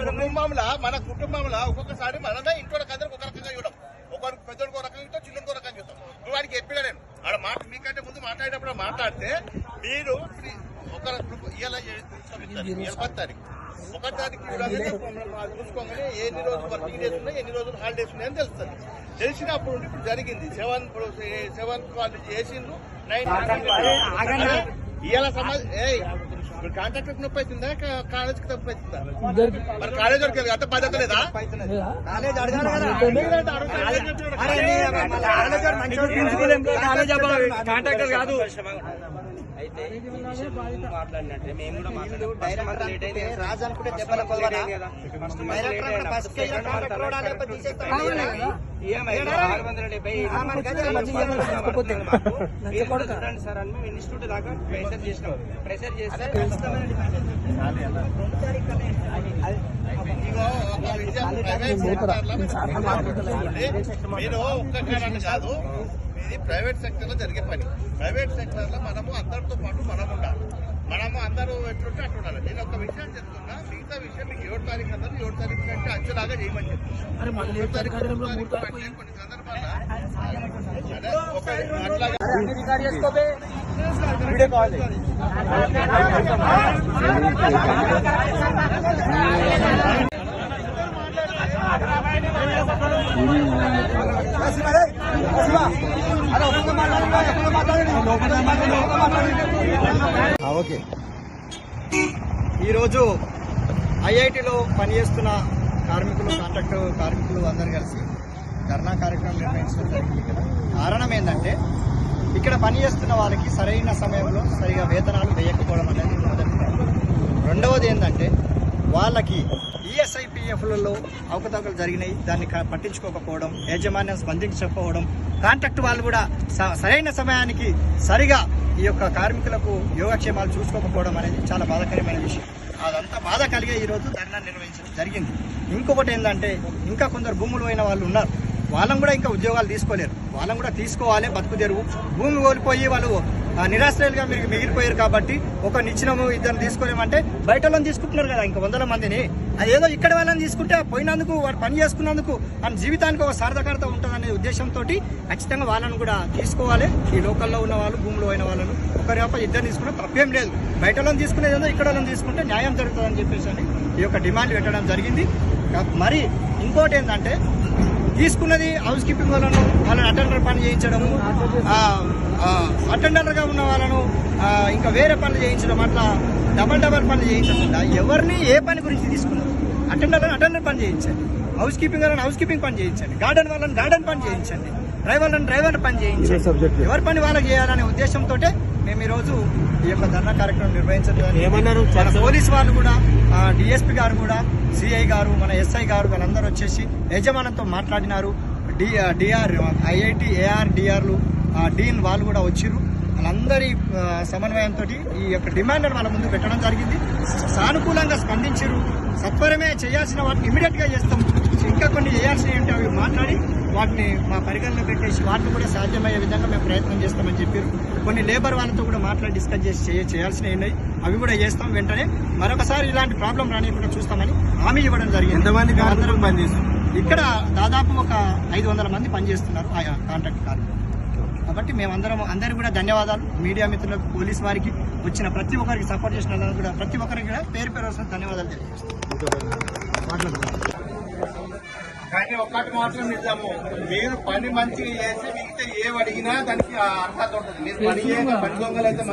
కుటుంబంలో మన కుటుంబంలో ఒక్కొక్కసారి మనమే ఇంట్లో అందరికి ఒక రకంగా చూడం ఒకరు పెద్దోడికి ఒక రకంగా చూస్తాం చిన్నోడికి ఒక రకంగా చూస్తాం నువ్వు వాడికి చెప్పినా నేను ఆడ మాట మీకంటే ముందు మాట్లాడేటప్పుడు మాట్లాడితే మీరు ఒక ఇవాళ ఇరవై తారీఖు ఒక తారీఖు చూసుకోగానే ఎన్ని రోజులు వర్కింగ్ డేస్ ఉన్నాయి ఎన్ని రోజులు హాలిడేస్ ఉన్నాయని తెలుస్తుంది తెలిసినప్పుడు ఇప్పుడు జరిగింది సెవెన్ సెవెన్ వాళ్ళు చేసిండ్రు నైన్ ఇవాళ సమాజ్ ఏయ్ ఇప్పుడు కాంట్రాక్టర్ నొప్పి అవుతుందా కా- కాలేజీకి తప్పు అవుతుందా మరి కాలేజ్ వరకు అంత బాధ్యత లేదా కాలేజ్ అడగాలి కదా కాలేజ్ కాలేజ్ కాదు అయితే మాట్లాడినట్టే మేము కూడా మాట్లాడాం రాజు అనుకుంటే దెబ్బల ఫస్ట్ చూడండి సార్ అని మేము ఇన్స్టిట్యూట్ దాకా ప్రెషర్ చేసినాం ప్రెషర్ చేస్తే మీరు కాదు ఇది ప్రైవేట్ సెక్టర్లో జరిగే పని ప్రైవేట్ సెక్టర్లో మనము అందరితో పాటు మనం ఉండాలి మనము అందరూ ఎట్లుంటే అట్లా ఉండాలి నేను ఒక విషయం చెప్తున్నా మిగతా విషయం మీకు ఏడు తారీఖు అందరూ ఏడు తారీఖు కంటే అంచెలాగా చేయమని చెప్తున్నా ఏడు తారీఖు ఏడు తారీఖు అంటే కొన్ని సందర్భాల్లో ఓకే. ఈరోజు ఐఐటిలో పనిచేస్తున్న కార్మికులు కాంట్రాక్ట్ కార్మికులు అందరు కలిసి ధర్నా కార్యక్రమం నిర్వహించడం జరిగింది ఇక్కడ కారణం ఏంటంటే ఇక్కడ పనిచేస్తున్న వాళ్ళకి సరైన సమయంలో సరిగా వేతనాలు వేయకపోవడం అనేది మొదటి రెండవది ఏంటంటే వాళ్ళకి ఈఎస్ఐ ఈఎస్ఐపిఎఫ్లలో అవకతవకలు జరిగినాయి. దాన్ని పట్టించుకోకపోవడం యాజమాన్యం స్పందించకపోవడం కాంట్రాక్ట్ వాళ్ళు కూడా స- సరైన సమయానికి సరిగా ఈ యొక్క కార్మికులకు యోగక్షేమాలు చూసుకోకపోవడం అనేది చాలా బాధాకరమైన విషయం. అదంతా బాధ కలిగే ఈరోజు ధర్నా నిర్వహించడం జరిగింది. ఇంకొకటి ఏంటంటే ఇంకా కొందరు భూములు పోయిన వాళ్ళు ఉన్నారు. వాళ్ళని కూడా ఇంకా ఉద్యోగాలు తీసుకోలేరు. వాళ్ళని కూడా తీసుకోవాలి బతుకు తెరువు. భూమి కోల్పోయి వాళ్ళు ఆ, నిరాశ్రయులుగా మీరు మిగిలిపోయారు కాబట్టి ఒక నిచ్చినము ఇద్దరు తీసుకోలేమంటే బయట వాళ్ళని తీసుకుంటున్నారు కదా ఇంకా వందల మందిని. అదేదో ఇక్కడ వాళ్ళని తీసుకుంటే పోయినందుకు వాడు పని చేసుకున్నందుకు మన జీవితానికి ఒక సార్థకత ఉంటుందనే ఉద్దేశంతో ఖచ్చితంగా వాళ్ళని కూడా తీసుకోవాలి. ఈ లోకల్లో ఉన్న వాళ్ళు భూములు పోయిన వాళ్ళను ఒకరి యొక్క ఇద్దరు తీసుకుంటే తప్పేం లేదు. బయట వాళ్ళని తీసుకునేది ఏదో ఇక్కడ వాళ్ళని తీసుకుంటే న్యాయం జరుగుతుందని చెప్పేసి అని ఈ యొక్క డిమాండ్ పెట్టడం జరిగింది. మరి ఇంకోటి ఏంటంటే తీసుకున్నది హౌస్ కీపింగ్ వాళ్ళను వాళ్ళని అటెండర్ పని చేయించడము అటెండర్గా ఉన్న వాళ్ళను ఇంకా వేరే పనులు చేయించడం అట్లా డబల్ డబల్ పనులు చేయించకుండా ఎవరిని ఏ పని గురించి తీసుకున్నారు అటెండర్ అటెండర్ పని చేయించండి. హౌస్ కీపింగ్ వాళ్ళని హౌస్ కీపింగ్ పని చేయించండి. గార్డెన్ వాళ్ళని గార్డెన్ పని చేయించండి. డ్రైవర్లను డ్రైవర్ పని చేయించండి ఎవరి పని వాళ్ళకి చేయాలనే ఉద్దేశంతో మేము ఈరోజు ఈ యొక్క ధర్నా కార్యక్రమం నిర్వహించడం? మన పోలీస్ వాళ్ళు కూడా డిఎస్పీ గారు కూడా సిఐ గారు మన ఎస్ఐ గారు వాళ్ళందరూ వచ్చేసి యజమానంతో మాట్లాడినారు. డి డిఆర్ ఐఐటి ఏఆర్ డిఆర్లు డీన్ వాళ్ళు కూడా వచ్చిర్రు. వాళ్ళందరి సమన్వయంతో ఈ యొక్క డిమాండ్ వాళ్ళ ముందు పెట్టడం జరిగింది. సానుకూలంగా స్పందించారు సత్వరమే చేయాల్సిన వాటిని ఇమీడియట్గా చేస్తాం. ఇంకా కొన్ని చేయాల్సినవి ఉంటే అవి మాట్లాడి వాటిని మా పరిగణలో పెట్టేసి వాటిని కూడా సాధ్యమయ్యే విధంగా మేము ప్రయత్నం చేస్తామని చెప్పారు. కొన్ని లేబర్ వాళ్ళతో కూడా మాట్లాడి డిస్కస్ చేసి చేయ- చేయాల్సినవి ఉన్నాయి అవి కూడా చేస్తాం. వెంటనే మరొకసారి ఇలాంటి ప్రాబ్లం రానియకుండా చూస్తామని హామీ ఇవ్వడం జరిగింది. ఎంతమంది కార్మికులు అందరం పనిచేస్తారు? ఇక్కడ దాదాపు ఒక ఐదు వందల మంది పనిచేస్తున్నారు ఆయా కాంట్రాక్ట్ కార్మికులు. కాబట్టి మేమందరం అందరికీ కూడా ధన్యవాదాలు. మీడియా మిత్రులకు పోలీస్ వారికి వచ్చిన ప్రతి ఒక్కరికి సపోర్ట్ చేసిన కూడా ప్రతి ఒక్కరికి కూడా పేరు పేరు వస్తున్న ధన్యవాదాలు తెలియజేస్తాం ఒక్కటి మాత్రం నిజము మీరు పని మంచిగా చేసి మిగతా ఏం అడిగినా దానికి అర్హత ఉంటుంది. మీరు పని చేయక పని దొంగలు అయితే